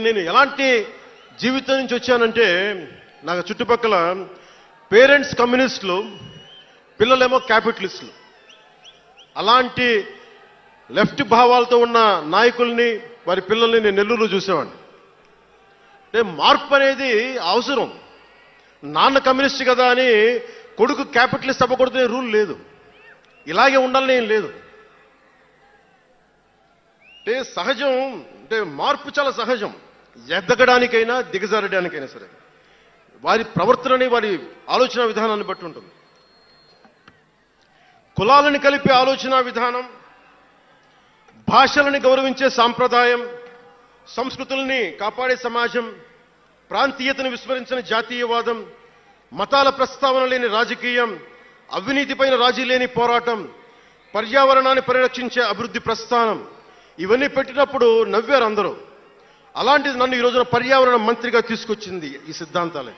నేను ఎలాంటి జీవితం నుంచి వచ్చానంటే నాకు చుట్టుపక్కల పేరెంట్స్ కమ్యూనిస్టులు పిల్లలేమో క్యాపిటలిస్టులు. అలాంటి లెఫ్ట్ భావాలతో ఉన్న నాయకుల్ని వారి పిల్లల్ని నేను నెల్లూరులో చూసేవాడిని. అంటే మార్పు అనేది అవసరం. నాన్న కమ్యూనిస్ట్ కదా అని కొడుకు క్యాపిటలిస్ట్ అవ్వకూడదనే రూల్ లేదు. ఇలాగే ఉండాలని ఏం లేదు. అంటే సహజం అంటే మార్పు చాలా సహజం. ఎదగడానికైనా దిగజారడానికైనా సరే. వారి ప్రవర్తనని వారి ఆలోచన విధానాన్ని బట్టి ఉంటుంది. కులాలను కలిపే ఆలోచన విధానం భాషలని గౌరవించే సాంప్రదాయం సంస్కృతుల్ని కాపాడే సమాజం ప్రాంతీయతను విస్మరించిన జాతీయవాదం మతాల ప్రస్తావన లేని రాజకీయం అవినీతిపైన రాజీ లేని పోరాటం పర్యావరణాన్ని పరిరక్షించే అభివృద్ధి ప్రస్థానం ఇవన్నీ పెట్టినప్పుడు నవ్వారు అందరూ. అలాంటిది నన్ను ఈ రోజున పర్యావరణ మంత్రిగా తీసుకొచ్చింది ఈ సిద్ధాంతాలే.